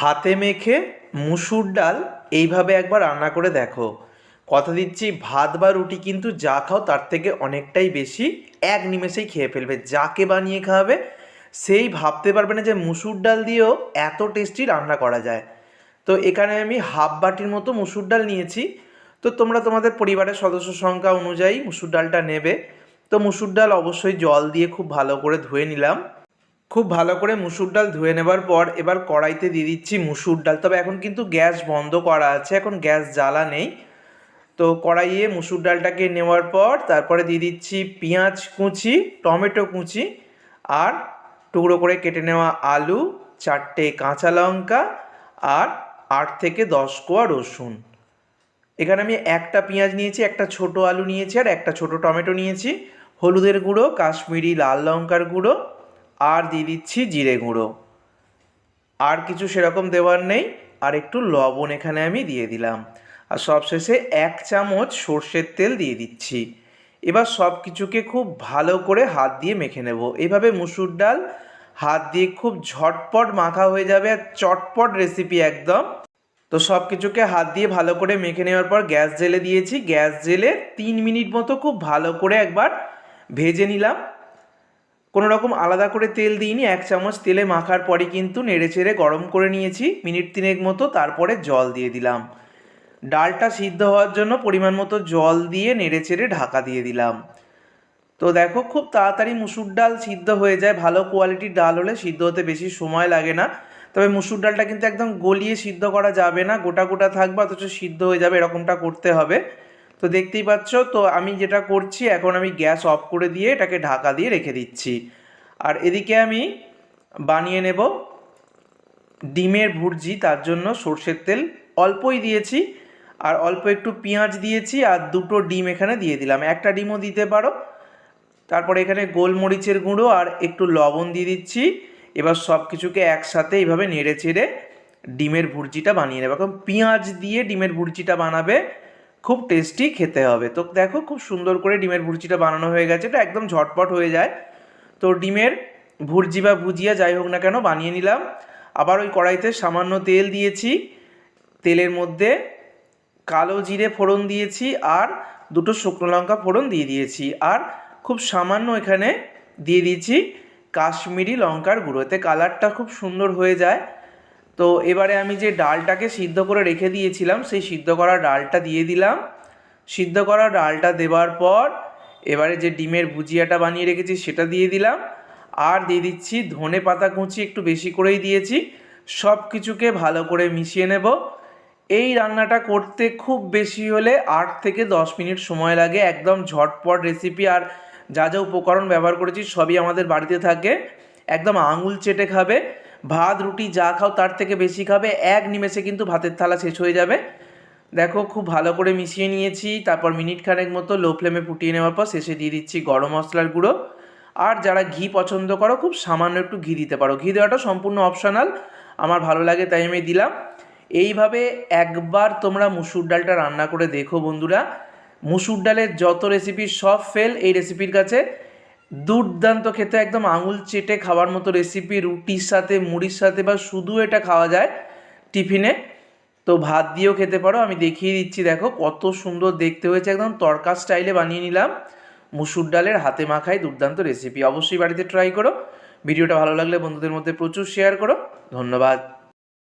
হাতে মেখে মুসুর ডাল এইভাবে একবার রান্না করে দেখো। কথা দিচ্ছি, ভাত বা রুটি কিন্তু যা খাও তার থেকে অনেকটাই বেশি এক নিমেষেই খেয়ে ফেলবে, যাকে বানিয়ে খাওয়াবে সেই ভাবতে পারবে না যে মুসুর ডাল দিয়েও এত টেস্টি রান্না করা যায়। তো এখানে আমি হাফ বাটির মতো মুসুর ডাল নিয়েছি। তো তোমরা তোমাদের পরিবারের সদস্য সংখ্যা অনুযায়ী মুসুর ডালটা নেবে। তো মুসুর ডাল অবশ্যই জল দিয়ে খুব ভালো করে ধুয়ে নিলাম। খুব ভালো করে মুসুর ডাল ধুয়ে নেবার পর এবার কড়াইতে দিয়ে দিচ্ছি মুসুর ডাল। তবে এখন কিন্তু গ্যাস বন্ধ করা আছে, এখন গ্যাস জ্বালা নেই। তো কড়াইয়ে মুসুর ডালটাকে নেওয়ার পর তারপরে দিয়ে দিচ্ছি পেঁয়াজ কুচি, টমেটো কুচি আর টুকরো করে কেটে নেওয়া আলু, চারটে কাঁচা লঙ্কা আর আট থেকে দশ কোয়া রসুন। এখানে আমি একটা পেঁয়াজ নিয়েছি, একটা ছোট আলু নিয়েছি আর একটা ছোট টমেটো নিয়েছি। হলুদের গুঁড়ো, কাশ্মীরি লাল লঙ্কার গুঁড়ো আর দিয়ে দিচ্ছি জিরে গুঁড়ো। আর কিছু সেরকম দেওয়ার নেই, আর একটু লবণ এখানে আমি দিয়ে দিলাম। আর সবশেষে এক চামচ সর্ষের তেল দিয়ে দিচ্ছি। এবার সব কিছুকে খুব ভালো করে হাত দিয়ে মেখে নেব। এভাবে মুসুর ডাল হাত দিয়ে খুব ঝটপট মাখা হয়ে যাবে আর চটপট রেসিপি একদম। তো সব কিছুকে হাত দিয়ে ভালো করে মেখে নেওয়ার পর গ্যাস জেলে দিয়েছি। গ্যাস জেলে তিন মিনিট মতো খুব ভালো করে একবার ভেজে নিলাম। কোনো রকম আলাদা করে তেল দিইনি, এক চামচ তেলে মাখার পরে কিন্তু নেড়ে চেড়ে গরম করে নিয়েছি, মিনিট তিনেক মতো তারপরে জল দিয়ে দিলাম। ডালটা সিদ্ধ হওয়ার জন্য পরিমাণ মতো জল দিয়ে নেড়ে চেড়ে ঢাকা দিয়ে দিলাম। তো দেখো খুব তাড়াতাড়ি মুসুর ডাল সিদ্ধ হয়ে যায়, ভালো কোয়ালিটির ডাল হলে সিদ্ধ হতে বেশি সময় লাগে না। তবে মুসুর ডালটা কিন্তু একদম গলিয়ে সিদ্ধ করা যাবে না, গোটা গোটা থাকবে, অথচ সিদ্ধ হয়ে যাবে, এরকমটা করতে হবে। তো দেখতেই পাচ্ছ, তো আমি যেটা করছি, এখন আমি গ্যাস অফ করে দিয়ে এটাকে ঢাকা দিয়ে রেখে দিচ্ছি। আর এদিকে আমি বানিয়ে নেব ডিমের ভুর্জি, তার জন্য সর্ষের তেল। অল্পই দিয়েছি, আর অল্প একটু পেঁয়াজ দিয়েছি, আর দুটো ডিম এখানে দিয়ে দিলাম। একটা ডিমও দিতে পারো। তারপরে এখানে গোলমরিচের গুঁড়ো আর একটু লবণ দিয়ে দিচ্ছি। এবার সব কিছুকে একসাথে এইভাবে নেড়ে চেড়ে ডিমের ভুর্জিটা বানিয়ে নেবে। এখন পেঁয়াজ দিয়ে ডিমের ভুর্জিটা বানাবে। খুব টেস্টি খেতে হবে। তো দেখো খুব সুন্দর করে ডিমের ভুর্জিটা বানানো হয়ে গেছে। এটা একদম ঝটপট হয়ে যায়। তো ডিমের ভুর্জি বা ভুজিয়া যাই হোক না কেন বানিয়ে নিলাম। আবার ওই কড়াইতে সামান্য তেল দিয়েছি। তেলের মধ্যে কালো জিরে ফোড়ন দিয়েছি আর দুটো শুকনো লঙ্কা ফোড়ন দিয়ে দিয়েছি। আর খুব সামান্য এখানে দিয়ে দিয়েছি কাশ্মীরি লঙ্কার গুঁড়ো। এতে কালারটা খুব সুন্দর হয়ে যায়। তো এবারে আমি যে ডালটাকে সিদ্ধ করে রেখে দিয়েছিলাম, সেই সিদ্ধ করা ডালটা দিয়ে দিলাম। সিদ্ধ করা ডালটা দেওয়ার পর এবারে যে ডিমের ভুজিয়াটা বানিয়ে রেখেছি সেটা দিয়ে দিলাম। আর দিয়ে দিচ্ছি ধনে পাতা কুচি, একটু বেশি করেই দিয়েছি। সব কিছুকে ভালো করে মিশিয়ে নেব। এই রান্নাটা করতে খুব বেশি হলে আট থেকে দশ মিনিট সময় লাগে। একদম ঝটপট রেসিপি আর যা যা উপকরণ ব্যবহার করেছি সবই আমাদের বাড়িতে থাকে। একদম আঙুল চেটে খাবে। ভাত, রুটি যা খাও তার থেকে বেশি খাবে, এক নিমেষে কিন্তু ভাতের থালা শেষ হয়ে যাবে। দেখো, খুব ভালো করে মিশিয়ে নিয়েছি, তারপর মিনিট খানেক মতো লো ফ্লেমে ফুটিয়ে নেওয়ার পর শেষে দিয়ে দিচ্ছি গরম মশলার গুঁড়ো। আর যারা ঘি পছন্দ করো, খুব সামান্য একটু ঘি দিতে পারো। ঘি দেওয়াটা সম্পূর্ণ অপশনাল আমার ভালো লাগে তাই আমি দিলাম। এইভাবে একবার তোমরা মুসুর ডালটা রান্না করে দেখো বন্ধুরা। মুসুর ডালের যত রেসিপি সব ফেল এই রেসিপির কাছে। দুর্দান্ত খেতে, একদম আঙুল চেটে খাওয়ার মতো রেসিপি রুটির সাথে, মুড়ির সাথে বা শুধু এটা খাওয়া যায় টিফিনে তো ভাত দিয়েও খেতে পারো, আমি দেখিয়ে দিচ্ছি দেখো, কত সুন্দর দেখতে হয়েছে, একদম তরকা স্টাইলে বানিয়ে নিলাম। মুসুর ডালের হাতে মাখায় দুর্দান্ত রেসিপি অবশ্যই বাড়িতে ট্রাই করো। ভিডিওটা ভালো লাগলে বন্ধুদের মধ্যে প্রচুর শেয়ার করো। ধন্যবাদ।